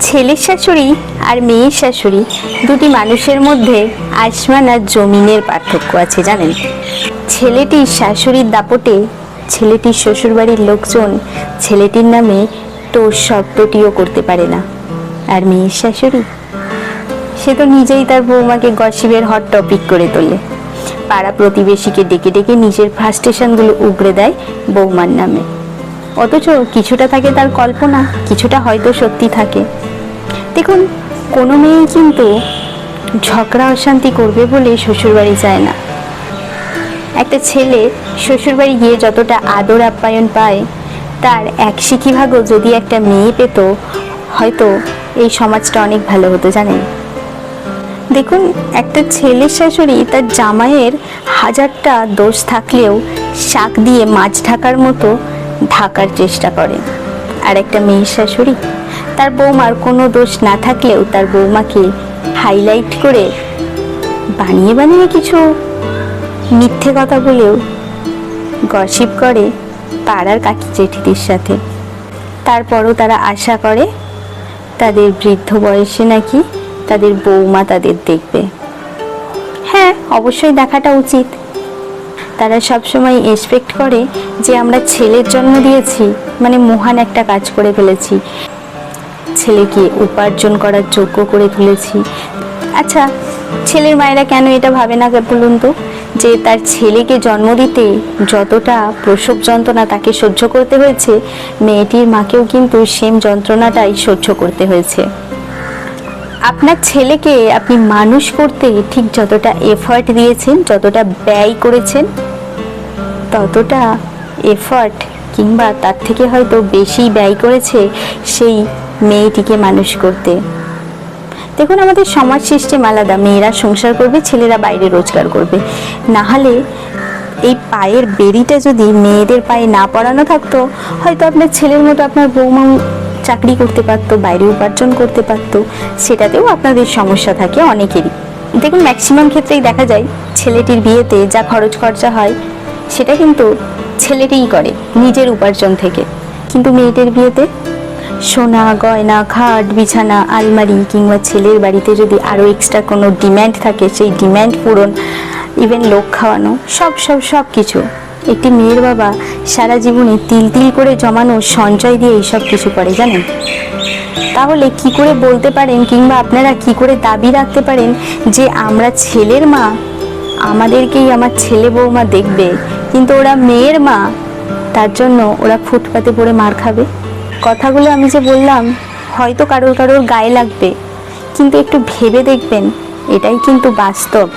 ছেলের শাশুড়ি আর মেয়ের শাশুড়ি দুটি মানুষের মধ্যে আসমান আর জমিনের পার্থক্য আছে জানেন। ছেলেটির শাশুড়ির দাপটে ছেলেটির শ্বশুরবাড়ির লোকজন ছেলেটির নামে তোর শব্দটিও করতে পারে না। আর মেয়ের শাশুড়ি? সে তো নিজেই তার বৌমাকে গসিবের হট টপিক করে তোলে। পাড়া প্রতিবেশীকে ডেকে ডেকে নিজের ফ্রাস্ট্রেশনগুলো উগড়ে দেয় বৌমার নামে। অথচ কিছুটা থাকে তার কল্পনা, কিছুটা হয়তো সত্যি থাকে। দেখুন, কোনো মেয়ে কিন্তু ঝগড়া, অশান্তি করবে বলে শ্বশুরবাড়ি যায় না। একটা ছেলে শ্বশুরবাড়ি গিয়ে যতটা আদর আপ্যায়ন পায়, তার এক শিখি ভাগও যদি একটা মেয়ে পেত, হয়তো এই সমাজটা অনেক ভালো হতো, জানেন? দেখুন, একটা ছেলের শাশুড়ি তার জামাইয়ের হাজারটা দোষ থাকলেও শাক দিয়ে মাছ ঢাকার মতো ঢাকার চেষ্টা করে। আর একটা মেয়ের শাশুড়ি, তার বৌমার কোনো দোষ না থাকলেও তার বৌমাকে হাইলাইট করে বানিয়ে বানিয়ে কিছু মিথ্যে কথা বলেও গসিপ করে পাড়ার কাকি জেঠিদের সাথে। তারপরও তারা আশা করে তাদের বৃদ্ধ বয়সে নাকি তাদের বৌমা তাদের দেখবে। হ্যাঁ অবশ্যই দেখাটা উচিত। তারা সবসময় এক্সপেক্ট করে যে আমরা ছেলের জন্ম দিয়েছি মানে মহান একটা কাজ করে ফেলেছি। ছেলেকে উপার্জন করার যোগ্য করে তুলেছি। আচ্ছা ছেলের মায়েরা কেন এটা ভাবে না বলুন তো? যে তার ছেলেকে জন্ম দিতে যতটা প্রসব যন্ত্রণা তাকে সহ্য করতে হয়েছে, মেয়েটির মাকেও কিন্তু সেম যন্ত্রণাটাই সহ্য করতে হয়েছে। আপনার ছেলেকে আপনি মানুষ করতে ঠিক যতটা এফার্ট দিয়েছেন, যতটা ব্যয় করেছেন ততটা এফার্ট কিংবা তার থেকে হয়তো বেশি ব্যয় করেছে সেই মেয়েটিকে মানুষ করতে। দেখুন, আমাদের সমাজ সিস্টেম আলাদা। মেয়েরা সংসার করবে, ছেলেরা বাইরে রোজগার করবে। না হলে এই পায়ের বেরিটা যদি মেয়েদের পায়ে না পড়ানো থাকতো, হয়তো আপনার ছেলের মতো আপনার বৌমা চাকরি করতে পারতো, বাইরে উপার্জন করতে পারতো, সেটাতেও আপনাদের সমস্যা থাকে অনেকেরই। দেখুন ম্যাক্সিমাম ক্ষেত্রেই দেখা যায়, ছেলেটির বিয়েতে যা খরচ খরচা হয় সেটা কিন্তু ছেলেটিই করে, নিজের উপার্জন থেকে। কিন্তু মেয়েটির বিয়েতে? সোনা, গয়না, খাট, বিছানা, আলমারি কিংবা ছেলের বাড়িতে যদি আরও এক্সট্রা কোনো ডিম্যান্ড থাকে, সেই ডিম্যান্ড পূরণ ইভেন লোক খাওয়ানো, সব সব সব কিছু। একটি মেয়ের বাবা সারা জীবনে তিল তিল করে জমানো সঞ্চয় দিয়ে এইসব কিছু করে, জানেন? তাহলে কি করে বলতে পারেন কিংবা আপনারা কি করে দাবি রাখতে পারেন যে আমরা ছেলের মা আমাদেরকেই আমার ছেলে বৌমা দেখবে, কিন্তু ওরা মেয়ের মা, তার জন্য ওরা ফুটপাতে পড়ে মার খাবে। কথাগুলো আমি যে বললাম, হয়তো কারোর কারোর গায়ে লাগবে, কিন্তু একটু ভেবে দেখবেন, এটাই কিন্তু বাস্তব।